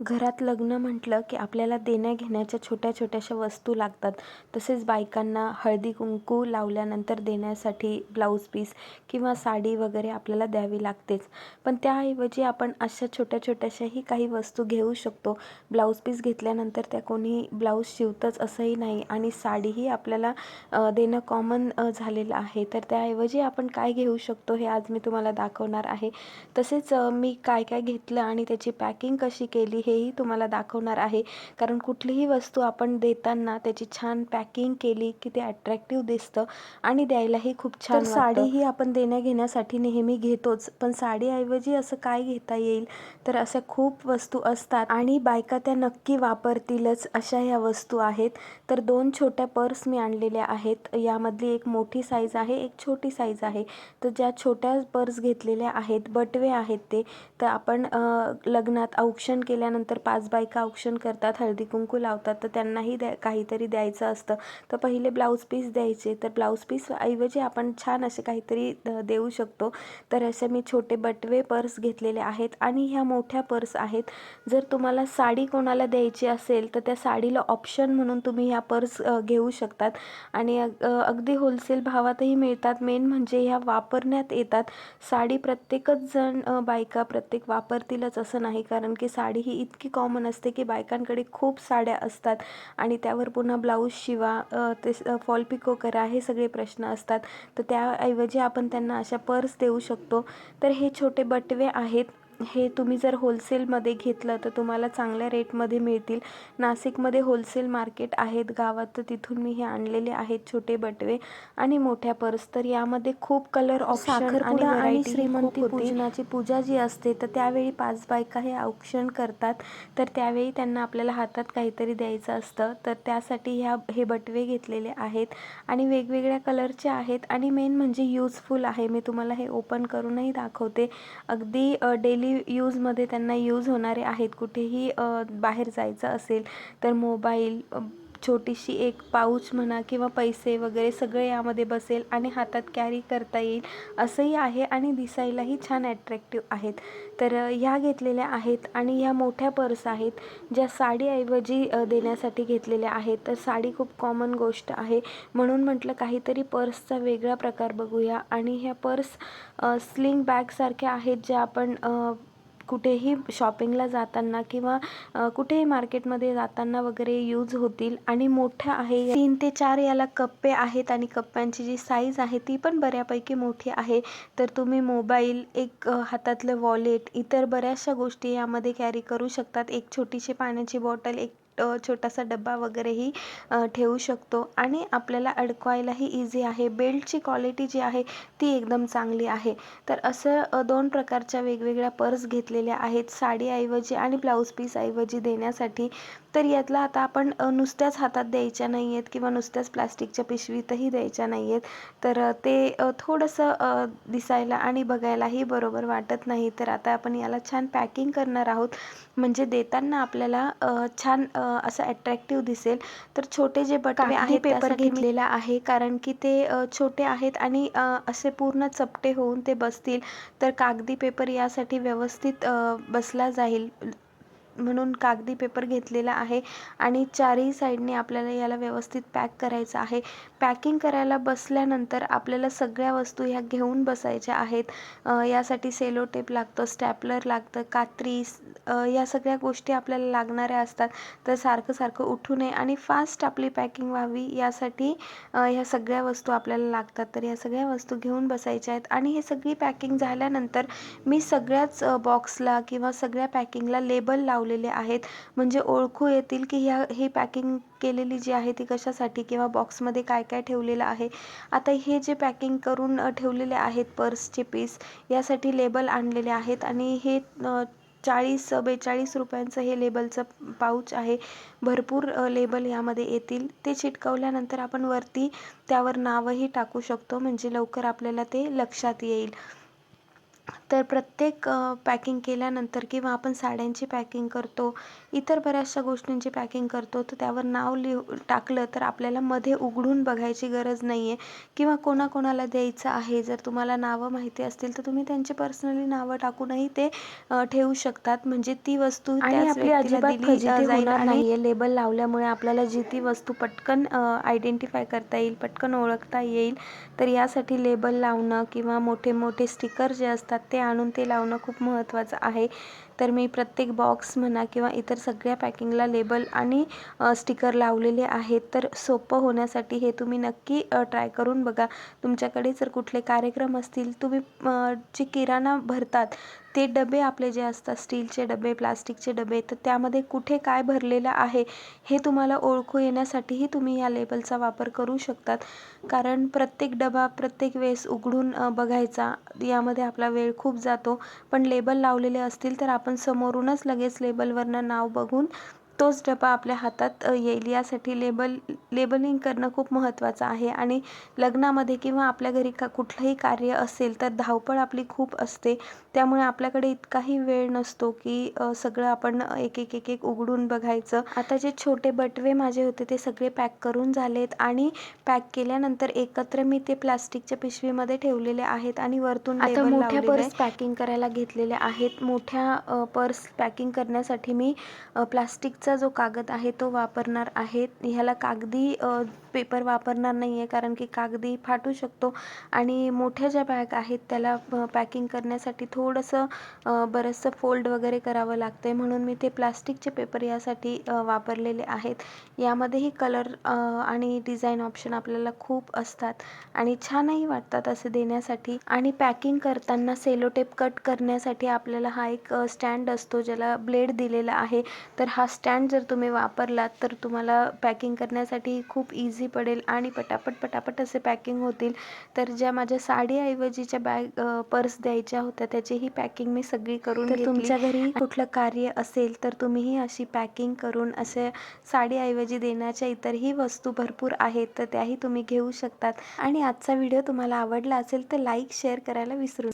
घरात लग्न म्हटलं की आपल्याला देण्याघेण्याच्या छोट्या-छोट्याशा वस्तू लागतात. तसेच बायकांना हळदी-कुंकू लावल्यानंतर देण्यासाठी ब्लाऊज पीस किंवा साडी वगैरे आपल्याला द्यावी लागतेच. पण त्याऐवजी आपण अशा छोट्या-छोट्याशाही काही वस्तू घेऊ शकतो. ब्लाऊज पीस घेतल्यानंतर त्या कोणी ब्लाऊज शिवतंच असंही नाही आणि साडीही आपल्याला देणं कॉमन झालेलं आहे. तर त्याऐवजी आपण काय घेऊ शकतो हे आज मी तुम्हाला दाखवणार आहे. तसेच मी काय-काय घेतलं आणि त्याची पॅकिंग कशी केली हेही तुम्हाला दाखवणार आहे. कारण कुठलीही वस्तू आपण देताना त्याची छान पॅकिंग केली की ते अट्रॅक्टिव्ह दिसतं आणि द्यायलाही खूप छान. साडी ही आपण देण्या-घेण्यासाठी नेहमी घेतोच. पण साडीऐवजी असं काय घेता येईल? तर अशा खूप वस्तू असतात आणि बायका त्या नक्की वापरतीलच अशा ह्या वस्तू आहेत. तर दोन छोट्या पर्स मी आणलेल्या आहेत. यामधली एक मोठी साईज आहे, एक छोटी साईज आहे. तर ज्या छोट्या पर्स घेतलेल्या आहेत, बटवे आहेत ते. तर आपण लग्नात औक्षण केल्यानंतर पाच बायका औक्षण करतात, हळदी-कुंकू लावतात. तर त्यांनाही द्या काहीतरी द्यायचं असतं. तर पहिले ब्लाऊज पीस द्यायचे. तर ब्लाऊज पीस ऐवजी आपण छान असे काहीतरी देऊ शकतो. तर असे मी छोटे बटवे पर्स घेतलेले आहेत आणि ह्या मोठ्या पर्स आहेत. जर तुम्हाला साडी कोणाला द्यायची असेल तर त्या साडीला ऑप्शन म्हणून तुम्ही ह्या पर्स घेऊ शकतात आणि अगदी होलसेल भावातही मिळतात. मेन म्हणजे ह्या वापरण्यात येतात. साडी प्रत्येकच जण बायका प्रत्येक वापरतीलच असं नाही. कारण की साडी ही इतकी कॉमन असते की बायकांकडे खूप साड्या असतात आणि त्यावर पुन्हा ब्लाऊज शिवा, ते फॉल पिको करा हे सगळे प्रश्न असतात. तर त्याऐवजी आपण त्यांना अशा पर्स देऊ शकतो. तर हे छोटे बटवे आहेत. हे तुम्ही जर होलसेलमध्ये घेतलं तर तुम्हाला चांगल्या रेटमध्ये मिळतील. नाशिकमध्ये होलसेल मार्केट आहेत गावात तर तिथून मी हे आणलेले आहेत छोटे बटवे आणि मोठ्या पर्स. तर यामध्ये खूप कलर ऑप्शन आणि आणि श्रीमंती. पूजनाची पूजा जी असते तर त्यावेळी पाच बायका हे औक्षण करतात. तर त्यावेळी त्यांना आपल्याला हातात काहीतरी द्यायचं असतं. तर त्यासाठी ह्या हे बटवे घेतलेले आहेत आणि वेगवेगळ्या कलरचे आहेत आणि मेन म्हणजे युजफुल आहे. मी तुम्हाला हे ओपन करूनही दाखवते. अगदी डेली यूजमध्ये त्यांना यूज होणारे आहेत. कुठेही बाहेर जायचं असेल तर मोबाईल, छोटीशी एक पाऊच म्हणा किंवा पैसे वगैरे सगळे यामध्ये बसेल आणि हातात कॅरी करता येईल असंही आहे आणि दिसायलाही छान ॲट्रॅक्टिव्ह आहेत. तर ह्या घेतलेल्या आहेत आणि ह्या मोठ्या पर्स आहेत. ज्या साडीऐवजी देण्यासाठी घेतलेल्या आहेत. तर साडी खूप कॉमन गोष्ट आहे. म्हणून म्हटलं काहीतरी पर्सचा वेगळा प्रकार बघूया आणि ह्या पर्स स्लिंग बॅगसारख्या आहेत ज्या आपण कुठेही शॉपिंगला जाताना किंवा कुठेही मार्केटमध्ये जाताना वगैरे यूज होतील आणि मोठ्या आहे. तीन ते चार याला कप्पे आहेत आणि कप्प्यांची जी साईज आहे ती पण बऱ्यापैकी मोठी आहे. तर तुम्ही मोबाईल, एक हातातलं वॉलेट, इतर बऱ्याचशा गोष्टी यामध्ये कॅरी करू शकतात. एक छोटीशी पाण्याची बॉटल, एक छोटासा डब्बा वगैरेही ठेवू शकतो आणि आपल्याला अडकवायलाही इझी आहे. बेल्टची क्वालिटी जी आहे ती एकदम चांगली आहे. तर असं दोन प्रकारच्या वेगवेगळ्या पर्स घेतलेल्या आहेत साडीऐवजी आणि ब्लाऊज पीसऐवजी देण्यासाठी. तर यातला आता आपण नुसत्याच हातात द्यायच्या नाही आहेत किंवा नुसत्याच प्लास्टिकच्या पिशवीतही द्यायच्या नाही आहेत. तर ते थोडंसं दिसायला आणि बघायलाही बरोबर वाटत नाही. तर आता आपण याला छान पॅकिंग करणार आहोत. म्हणजे देताना आपल्याला छान असं अट्रॅक्टिव्ह दिसेल. तर छोटे जे बटवे आहेत पेपर घेतलेला आहे कारण की ते छोटे आहेत आणि असे पूर्ण चपटे होऊन ते बसतील. तर कागदी पेपर यासाठी व्यवस्थित बसला जाईल म्हणून कागदी पेपर घेतलेला आहे आणि चारही साईडने आपल्याला याला व्यवस्थित पॅक करायचं आहे. पॅकिंग करायला बसल्यानंतर आपल्याला सगळ्या वस्तू ह्या घेऊन बसायच्या आहेत. यासाठी सेलो टेप लागतं, स्टॅपलर लागतं, कात्री या सगळ्या गोष्टी आपल्याला लागणाऱ्या असतात. तर सारखं सारखं उठू नये आणि फास्ट आपली पॅकिंग व्हावी यासाठी ह्या सगळ्या वस्तू आपल्याला लागतात. तर ह्या सगळ्या वस्तू घेऊन बसायच्या आहेत आणि हे सगळी पॅकिंग झाल्यानंतर मी सगळ्याच बॉक्सला किंवा सगळ्या पॅकिंगला लेबल लावलेले आहेत. म्हणजे ओळखू येतील की ह्या ही पॅकिंग केलेली जी आहे ती कशासाठी किंवा बॉक्समध्ये काय काय ठेवलेलं आहे. आता हे जे पॅकिंग करून ठेवलेले आहेत पर्सचे पीस यासाठी लेबल आणलेले आहेत आणि हे चाळीस बेचाळीस रुपयांचं हे लेबलचं पाऊच आहे. भरपूर लेबल यामध्ये येतील. ते चिटकवल्यानंतर आपण वरती त्यावर नावही टाकू शकतो म्हणजे लवकर आपल्याला ते लक्षात येईल. तर प्रत्येक पॅकिंग केल्यानंतर किंवा आपण साड्यांची पॅकिंग करतो इतर बऱ्याचशा गोष्टींची पॅकिंग करतो तर त्यावर नाव लिहू टाकलं तर आपल्याला मध्ये उघडून बघायची गरज नाही आहे किंवा कोणाकोणाला द्यायचं आहे जर तुम्हाला नावं माहिती असतील तर तुम्ही त्यांची पर्सनली नावं टाकूनही ते ठेवू शकतात. म्हणजे ती वस्तू आणि आपली अजिबात होणार आणि नाहीये. लेबल लावल्यामुळे आपल्याला जी ती वस्तू पटकन आयडेंटिफाय करता येईल पटकन ओळखता येईल. तर यासाठी लेबल लावणं किंवा मोठे मोठे स्टिकर जे असतात ते आणून ते लावणं खूप महत्त्वाचं आहे. तर मी प्रत्येक बॉक्स म्हणा किंवा इतर सगळ्या पॅकिंगला लेबल आणि स्टिकर लावलेले आहेत. तर सोपं होण्यासाठी हे तुम्ही नक्की ट्राय करून बघा. तुमच्याकडे जर कुठले कार्यक्रम असतील तुम्ही जे किराणा भरतात ते डबे आपले जे असतात स्टीलचे डबे प्लास्टिकचे डबे तर त्यामध्ये कुठे काय भरलेलं आहे हे तुम्हाला ओळखू येण्यासाठीही तुम्ही या लेबलचा वापर करू शकतात. कारण प्रत्येक डबा प्रत्येक वेळेस उघडून बघायचा यामध्ये आपला वेळ खूप जातो. पण लेबल लावलेले असतील तर आपण समोरूनच लगेच लेबलवरनं नाव बघून तोच डबा आपल्या हातात येईल. यासाठी लेबल लेबलिंग करणं खूप महत्त्वाचं आहे. आणि लग्नामध्ये किंवा आपल्या घरी का कुठलंही कार्य असेल तर धावपळ आपली खूप असते. त्यामुळे आपल्याकडे इतकाही वेळ नसतो की सगळं आपण एक एक एक एक उघडून बघायचं. आता जे छोटे बटवे माझे होते ते सगळे पॅक करून झालेत आणि पॅक केल्यानंतर एकत्र मी ते प्लास्टिकच्या पिशवीमध्ये ठेवलेले आहेत आणि वरतून आता मोठ्या. पर्स पॅकिंग करायला घेतलेल्या आहेत. मोठ्या पर्स पॅकिंग करण्यासाठी मी अ, कागदचा जो कागद आहे तो वापरणार आहे ह्याला कागदी पेपर वापरणार नाही आहे कारण की कागदी फाटू शकतो आणि मोठ्या ज्या बॅग आहेत त्याला पॅकिंग करण्यासाठी थोडंसं बरंचसं फोल्ड वगैरे करावं लागतं आहे म्हणून मी ते प्लास्टिकचे पेपर यासाठी वापरलेले आहेत. यामध्येही कलर आणि डिझाईन ऑप्शन आपल्याला खूप असतात आणि छानही वाटतात असे देण्यासाठी. आणि पॅकिंग करताना सेलो टेप कट करण्यासाठी आपल्याला हा एक स्टँड असतो ज्याला ब्लेड दिलेला आहे. तर हा स्टँड जर तुम्ही वापरलात तर तुम्हाला पॅकिंग करण्यासाठी खूप इझी पडेल आणि पटापट पटापट असे पॅकिंग होतील. तर ज्या माझ्या साडीऐवजीच्या बॅग पर्स द्यायच्या होत्या त्याचीही पॅकिंग मी सगळी करून तर तुमच्या घरी कुठलं कार्य असेल तर तुम्हीही अशी पॅकिंग करून असे साडीऐवजी देण्याच्या इतरही वस्तू भरपूर आहेत तर त्याही तुम्ही घेऊ शकतात. आणि आजचा व्हिडिओ तुम्हाला आवडला असेल तर लाईक शेअर करायला विसरू